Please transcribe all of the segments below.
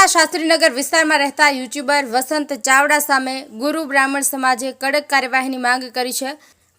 અમરેલીના શાસ્ત્રીનગર વિસ્તારમાં રહેતા યુટ્યુબર વસંત ચાવડા સામે ગુરુ બ્રાહ્મણ સમાજે કડક કાર્યવાહીની માંગ કરી છે.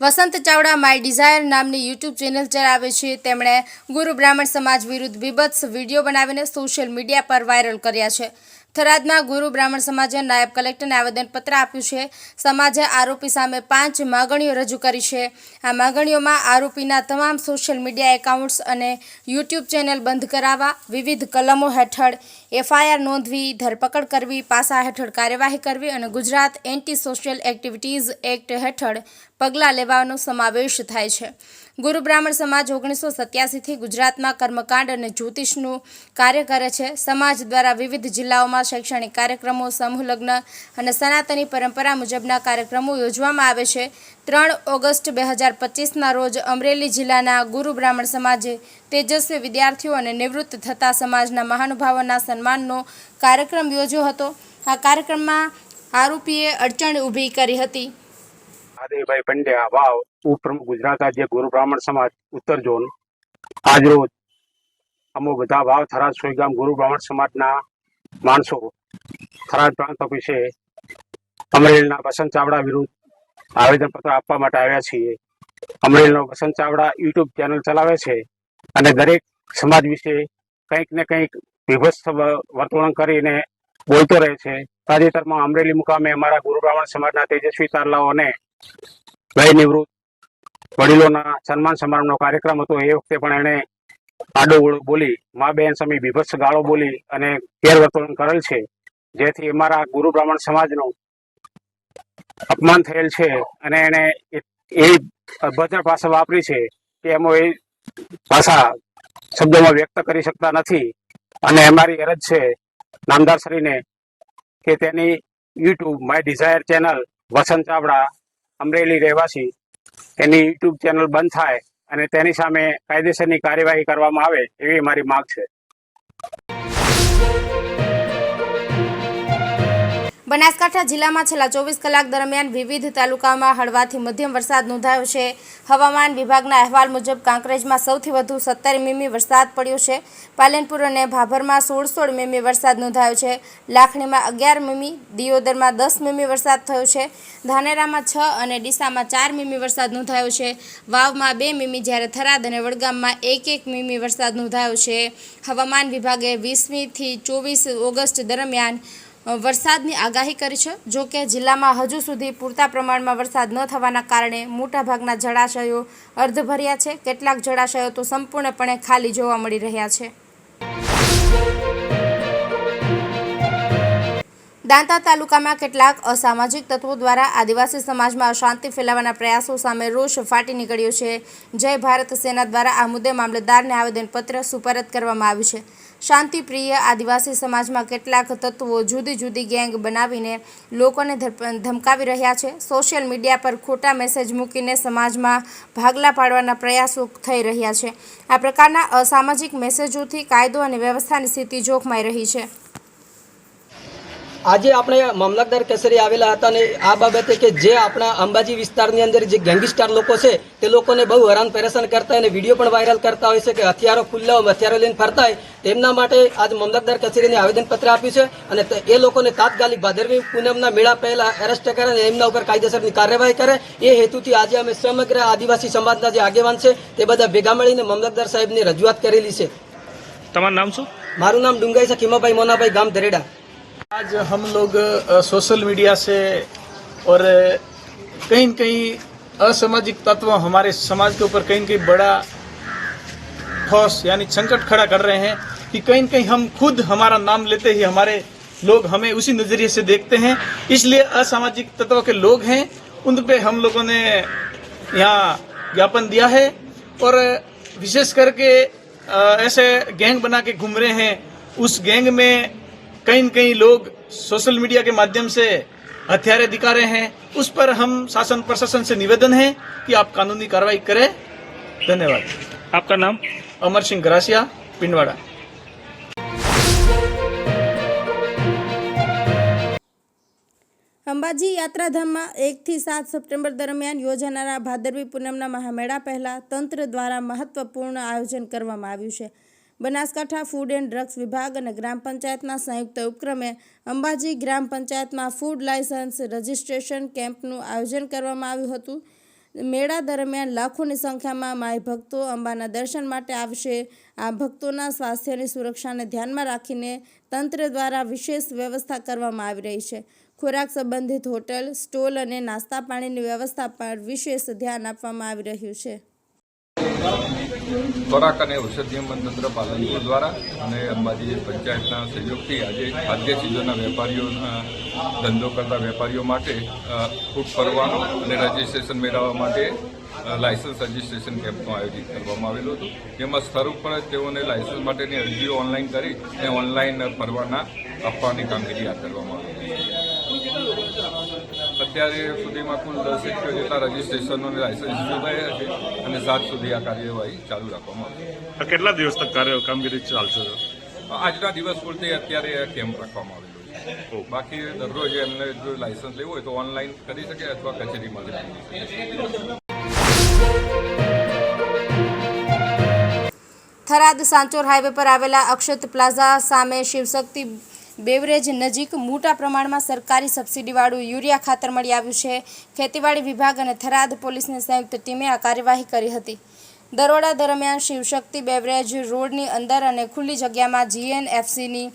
વસંત ચાવડા માય ડિઝાયર નામની યુટ્યુબ ચેનલ ચલાવે છે. તેમણે ગુરુ બ્રાહ્મણ સમાજ વિરુદ્ધ બીભત્સ વીડિયો બનાવીને સોશિયલ મીડિયા પર વાયરલ કર્યા છે. થરાદમાં ગુરુ બ્રાહ્મણ સમાજે નાયબ કલેક્ટરને આવેદનપત્ર આપ્યું છે. સમાજે આરોપી સામે પાંચ માગણીઓ રજૂ કરી છે. આ માગણીઓમાં આરોપીના તમામ સોશિયલ મીડિયા એકાઉન્ટ્સ અને યુટ્યુબ ચેનલ બંધ કરાવવા વિવિધ કલમો હેઠળ એફઆઈઆર નોંધવી, ધરપકડ કરવી, પાસા હેઠળ કાર્યવાહી કરવી અને Gujarat anti social activities act હેઠળ પગલાં લેવાનો સમાવેશ થાય છે. ગુરુ બ્રાહ્મણ સમાજ ઓગણીસો સત્યાસીથી ગુજરાતમાં કર્મકાંડ અને જ્યોતિષનું કાર્ય કરે છે. સમાજ દ્વારા વિવિધ જિલ્લાઓમાં શૈક્ષણિક કાર્યક્રમો સમૂહલગ્ન અને સનાતની પરંપરા મુજબના કાર્યક્રમો યોજવામાં આવે છે. ત્રણ ઓગસ્ટ બે હજાર પચીસના રોજ અમરેલી જિલ્લાના ગુરુ બ્રાહ્મણ સમાજે તેજસ્વી વિદ્યાર્થીઓ અને નિવૃત્ત થતા સમાજના મહાનુભાવોના સન્માનનો કાર્યક્રમ યોજ્યો હતો. આ કાર્યક્રમમાં આરોપીએ અડચણ ઊભી કરી હતી. આદિભાઈ પંડ્યા, વાવ, ઉપપ્રમુખ ગુજરાત રાજ્ય ગુરુ બ્રાહ્મણ સમાજ, ઉત્તર ઝોન. આજરોજ અમો બધા વાવ, થરાદ સોયગામ ગુરુ બ્રાહ્મણ સમાજના માણસો થરાદ પ્રાંત ઓફિસે અમરેલીના વસંત ચાવડા વિરુદ્ધ આવેદનપત્ર આપવા માટે આવ્યા છીએ. અમરેલીનો વસંત ચાવડા યુટ્યુબ ચેનલ ચલાવે છે અને દરેક સમાજ વિશે કંઈક ને કંઈક વિભત્સ વર્તણૂક કરીને બોલતો રહે છે. તાજેતરમાં અમરેલી મુકામે અમારા ગુરુ બ્રાહ્મણ સમાજના તેજસ્વી તારલાઓને વય નિવૃત્ત વડીલોના સન્માન સમારંભનો કાર્યક્રમ હતો. એ વખતે પણ એણે આડો બોલી, મા બહેન સમી બીભત્સ ગાળો બોલી અને ગેરવર્તણૂક કરેલ છે. જેથી અમારા ગુરુ બ્રાહ્મણ સમાજનું અપમાન થયેલ છે અને એને એ- અભદ્ર ભાષા વાપરી છે કે એમાં એ ભાષા શબ્દોમાં વ્યક્ત કરી શકતા નથી. અને અમારી અરજ છે નામદાર શ્રીને કે તેની YouTube my desire channel Vasant Chavda, Amreli રહેવાસી, એની યુટ્યુબ ચેનલ બંધ થાય અને તેની સામે કાયદેસરની કાર્યવાહી કરવામાં આવે એવી મારી માંગ છે. બનાસકાંઠા જિલ્લામાં છેલ્લા ચોવીસ કલાક દરમિયાન વિવિધ તાલુકામાં હળવાથી મધ્યમ વરસાદ નોંધાયો છે. હવામાન વિભાગના અહેવાલ મુજબ કાંકરેજમાં સૌથી વધુ સત્તર મીમી વરસાદ પડ્યો છે. પાલનપુર અને ભાભરમાં સોળ સોળ મીમી વરસાદ નોંધાયો છે. લાખણીમાં અગિયાર મીમી, દિયોદરમાં દસ મીમી વરસાદ થયો છે. ધાનેરામાં છ અને ડીસામાં ચાર મીમી વરસાદ નોંધાયો છે. વાવમાં બે મીમી જ્યારે થરાદ અને વડગામમાં એક એક મીમી વરસાદ નોંધાયો છે. હવામાન વિભાગે વીસમીથી ચોવીસ ઓગસ્ટ દરમિયાન વરસાદની આગાહી કરી છે. જો કે જિલ્લામાં હજુ સુધી પૂરતા પ્રમાણમાં વરસાદ ન થવાના કારણે મોટાભાગના જળાશયો અર્ધભર્યા છે. કેટલાક જળાશયો તો સંપૂર્ણપણે ખાલી જોવા મળી રહ્યા છે. દાંતા તાલુકામાં કેટલાક અસામાજિક તત્વો દ્વારા આદિવાસી સમાજમાં અશાંતિ ફેલાવવાના પ્રયાસો સામે રોષ ફાટી નીકળ્યો છે. જય ભારત સેના દ્વારા આ મુદ્દે મામલતદારને આવેદનપત્ર સુપરત કરવામાં આવ્યું છે. શાંતિપ્રિય આદિવાસી સમાજમાં કેટલાક તત્વો જુદી જુદી ગેંગ બનાવીને લોકોને ધમકાવી રહ્યા છે. સોશિયલ મીડિયા પર ખોટા મેસેજ મૂકીને સમાજમાં ભાગલા પાડવાના પ્રયાસો થઈ રહ્યા છે. આ પ્રકારના અસામાજિક મેસેજોથી કાયદો અને વ્યવસ્થાની સ્થિતિ જોખમાઈ રહી છે. આજે આપણે મામલતદાર કચેરી આવેલા હતા અને આ બાબતે કે જે આપણા અંબાજી વિસ્તારની અંદર જે ગેંગસ્ટાર લોકો છે તે લોકોને બહુ હેરાન પરેશાન કરતા અને વીડિયો પણ વાયરલ કરતા હોય છે કે હથિયારો ખુલ્લા હથિયારો લઈને ફરતા હોય તેમના માટે આજ મામલતદાર કચેરીને આવેદનપત્ર આપ્યું છે અને એ લોકોને તાત્કાલિક ભાદરવી પૂનમના મેળા પહેલા એરેસ્ટ કરે અને એમના ઉપર કાયદેસરની કાર્યવાહી કરે. એ હેતુથી આજે અમે સમગ્ર આદિવાસી સમાજના જે આગેવાન છે તે બધા ભેગા મળીને મામલતદાર સાહેબની રજૂઆત કરેલી છે. તમારું નામ શું? મારું નામ ડુંગાઈ છે ખીમાભાઈ મોનાભાઈ ગામ દરેડા. आज हम लोग सोशल मीडिया से और कहीं न कहीं असामाजिक तत्व हमारे समाज के ऊपर कहीं न कहीं बड़ा ठोस यानी संकट खड़ा कर रहे हैं कि कहीं कहीं हम खुद हमारा नाम लेते ही हमारे लोग हमें उसी नज़रिए से देखते हैं। इसलिए असामाजिक तत्व के लोग हैं, उन पे हम लोगों ने यहाँ ज्ञापन दिया है और, विशेष करके ऐसे गैंग बना के घूम रहे हैं। उस गैंग में कहीं न कहीं लोग सोशल मीडिया के माध्यम से हथियारे दिखा रहे हैं उस पर हम शासन प्रशासन से निवेदन है कि आप कानूनी कार्रवाई करें धन्यवाद आपका नाम अमर सिंह ग्रासिया पिंडवाड़ा અંબાજી યાત્રાધામમાં એકથી સાત સપ્ટેમ્બર દરમિયાન યોજાનારા ભાદરવી પૂનમના મહામેળા પહેલા તંત્ર દ્વારા મહત્વપૂર્ણ આયોજન કરવામાં આવ્યું છે બનાસકાંઠા ફૂડ એન્ડ ડ્રગ્સ વિભાગ અને ગ્રામ પંચાયતના સંયુક્ત ઉપક્રમે અંબાજી ગ્રામ પંચાયતમાં ફૂડ લાયસન્સ રજિસ્ટ્રેશન કેમ્પનું આયોજન કરવામાં આવ્યું હતું. મેળા દરમિયાન લાખોની સંખ્યામાં માય ભક્તો અંબાના દર્શન માટે આવશે. આ ભક્તોના સ્વાસ્થ્યની સુરક્ષાને ધ્યાનમાં રાખીને તંત્ર દ્વારા વિશેષ વ્યવસ્થા કરવામાં આવી રહી છે. ખોરાક સંબંધિત હોટલ, સ્ટોલ અને નાસ્તા પાણીની વ્યવસ્થા પર વિશેષ ધ્યાન આપવામાં આવી રહ્યું છે. ખોરાક અને ઔષધીય મનતંત્ર પાલનપુર દ્વારા અને અંબાજી પંચાયતના સહયોગથી આજે ખાદ્ય ચીજોના વેપારીઓના ધંધો કરતા વેપારીઓ માટે ફૂડ પરવાનો અને રજીસ્ટ્રેશન મેળવવા માટે લાયસન્સ રજીસ્ટ્રેશન કેમ્પનું આયોજિત કરવામાં આવેલું હતું. જેમાં સ્તર ઉપર જ તેઓને લાયસન્સ માટેની અરજીઓ ઓનલાઈન કરી અને ઓનલાઈન ફરવાના આપવાની કામગીરી હાથ ધરવામાં આવી. અત્યારે સુધીમાં કુલ દસેક જેટલા રજીસ્ટ્રેશનો લાયસન્સ ઇસ્યુ છે અને સાત સુધી આ કાર્યવાહી ચાલુ રાખવામાં આવશે. આ કેટલા દિવસ તક કાર્ય કામગીરી ચાલશે? આજના દિવસ પૂરતી અત્યારે આ કેમ્પ રાખવામાં આવેલો છે. બાકી દરરોજ એમને જો લાયસન્સ લેવું હોય તો ઓનલાઈન કરી શકે અથવા કચેરીમાં જઈ શકે થરાદ સાંચોર હાઈવે પર આવેલા અક્ષત પ્લાઝા સામે શિવશક્તિ બેવરેજ નજીક મોટા પ્રમાણમાં સરકારી સબસિડીવાળું યુરિયા ખાતર મળી આવ્યું છે. ખેતીવાડી વિભાગ અને થરાદ પોલીસની સંયુક્ત ટીમે આ કાર્યવાહી કરી હતી. દરોડા દરમિયાન શિવશક્તિ બેવરેજ રોડની અંદર અને ખુલ્લી જગ્યામાં જીએનએફસીની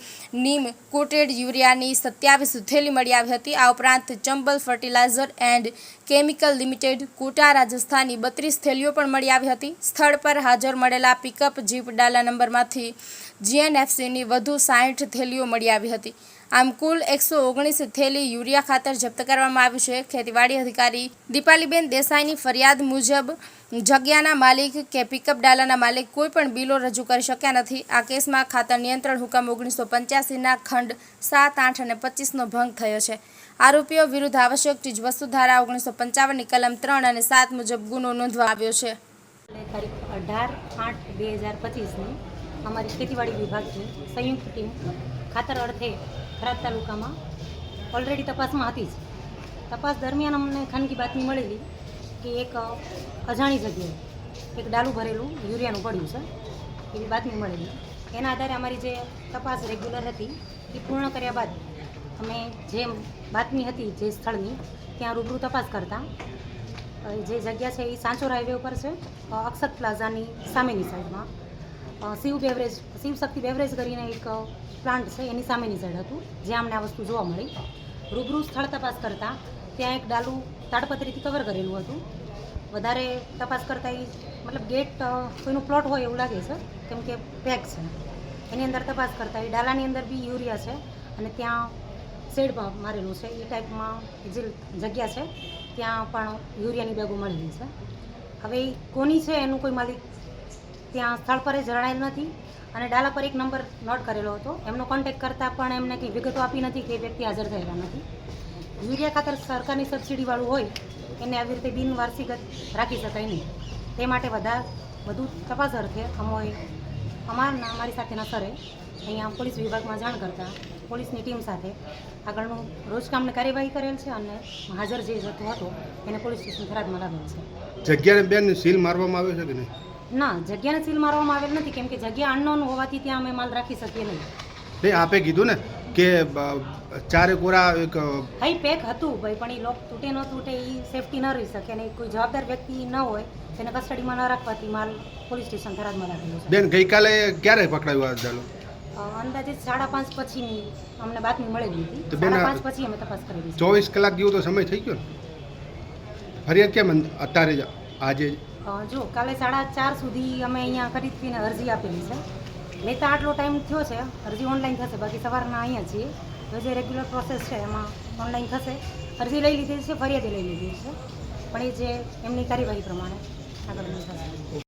નીમ કોટેડ યુરિયાની સત્યાવીસ થેલી મળી આવી હતી. આ ઉપરાંત Chambal fertiliser and chemical limited Kota Rajasthani બત્રીસ થેલીઓ પણ મળી આવી હતી. સ્થળ પર હાજર મળેલા પિકઅપ જીપ ડાલા નંબરમાંથી જીએનએફસીની વધુ સાઠ થેલીઓ મળી આવી હતી. આમ કુલ એકસો ઓગણીસ થેલી યુરિયા ખાતર જપ્ત કરવામાં આવ્યું છે. ખેતીવાડી અધિકારી દીપાલીબેન દેસાઈની ફરિયાદ મુજબ, જગ્યાના માલિક કે પિકઅપ ડાલાના માલિક કોઈ પણ બિલો રજૂ કરી શક્યા નથી. આ કેસમાં ખાતર નિયંત્રણ હુકમ ઓગણીસો પંચ્યાસીના ખંડ સાત, આઠ અને પચીસનો ભંગ થયો છે. આરોપીઓ વિરુદ્ધ આવશ્યક ચીજ વસ્તુ ધારા ઓગણીસો પંચાવનની કલમ ત્રણ અને સાત મુજબ ગુનો નોંધવા આવ્યો છે. તારીખ અઢાર આઠ બે હજાર પચીસની અમારી ખેતીવાડી વિભાગની સંયુક્ત ટીમ ખાતર અર્થે ખરાબ તાલુકામાં ઓલરેડી તપાસમાં હતી જ. તપાસ દરમિયાન અમને ખાનગી બાતમી મળેલી કે એક અજાણી જગ્યાએ એક ડાલું ભરેલું યુરિયાનું પડ્યું છે, એવી બાતમી મળેલી. એના આધારે અમારી જે તપાસ રેગ્યુલર હતી, એ પૂર્ણ કર્યા બાદ અમે જે બાતમી હતી જે સ્થળની, ત્યાં રૂબરૂ તપાસ કરતા. જે જગ્યા છે એ સાંચોર હાઈવે ઉપર છે અક્ષત પ્લાઝાની સામેની સાઈડમાં. શિવ બેવરેજ શિવશક્તિ બેવરેજ કરીને એક પ્લાન્ટ છે, એની સામેની સાઈડ હતું, જ્યાં અમને આ વસ્તુ જોવા મળી. રૂબરૂ સ્થળ તપાસ કરતાં, ત્યાં એક ડાલું તાડપત્રીથી કવર કરેલું હતું. વધારે તપાસ કરતાં એ મતલબ ગેટ કોઈનું પ્લોટ હોય એવું લાગે છે, કેમ કે પેક છે. એની અંદર તપાસ કરતાં એ ડાલાની અંદર બી યુરિયા છે, અને ત્યાં શેડ મારેલું છે. એ ટાઈપમાં જે જગ્યા છે, ત્યાં પણ યુરિયાની બેગો મળેલી છે. હવે કોની છે, એનું કોઈ માલિક ત્યાં સ્થળ પર જ જણાયેલ નથી. અને ડાલા પર એક નંબર નોટ કરેલો હતો. એમનો કોન્ટેક કરતાં પણ એમને કંઈ વિગતો આપી નથી કે વ્યક્તિ હાજર થયેલા નથી. યુરિયા ખાતર સરકારની સબસિડીવાળું હોય, એને આવી રીતે બિનવાર્ષિક રાખી શકાય નહીં. તે માટે વધારે વધુ તપાસ અર્થે અમોએ અમારના અમારી સાથેના સરે અહીંયા પોલીસ વિભાગમાં જાણ કરતાં પોલીસની ટીમ સાથે આગળનું રોજકામને કાર્યવાહી કરેલ છે અને હાજર જે જતો હતો, એને પોલીસ સ્ટેશન થરાદમાં લાગેલ છે. જગ્યાને બેન સીલ મારવામાં આવ્યો છે કે નહીં? ના જગ્યાને સીલ મારવામાં આવેલ નથી કેમ કે જગ્યા અનનોન હોવાથી ત્યાં અમે માલ રાખી શકીએ નહીં. નહીં આપે કીધું ને કે ચારે કોરા એક હાઈ પેક હતું ભાઈ પણ એ લોક તૂટે ન તૂટે એ સેફટી ન રહી શકે અને કોઈ જવાબદાર વ્યક્તિ ન હોય તેને કસ્ટડીમાં ન રાખવાથી માલ પોલીસ સ્ટેશન થરાદમાં રાખેલો છે. બેન ગઈકાલે ક્યારે પકડાયું આ ચાલો અંદાજે સાડા પાંચ પછીની અમને બાતમી મળેલી હતી. તો બેન પાંચ પછી અમે તપાસ કરેલી ચોવીસ કલાક જેવો તો સમય થઈ ગયો ફરિયાદ કેમ અત્યારે આજે જ? કાલે સાડા ચાર સુધી અમે અહીંયા ખરીદીને અરજી આપેલી છે. લેતા આટલો ટાઈમ થયો છે, અરજી ઓનલાઈન થશે, બાકી સવારના અહીંયા છીએ. તો જે રેગ્યુલર પ્રોસેસ છે, એમાં ઓનલાઈન થશે. અરજી લઈ લીધી છે, ફરિયાદી લઈ લીધી છે. પણ એ જે, એમની કાર્યવાહી પ્રમાણે આગળ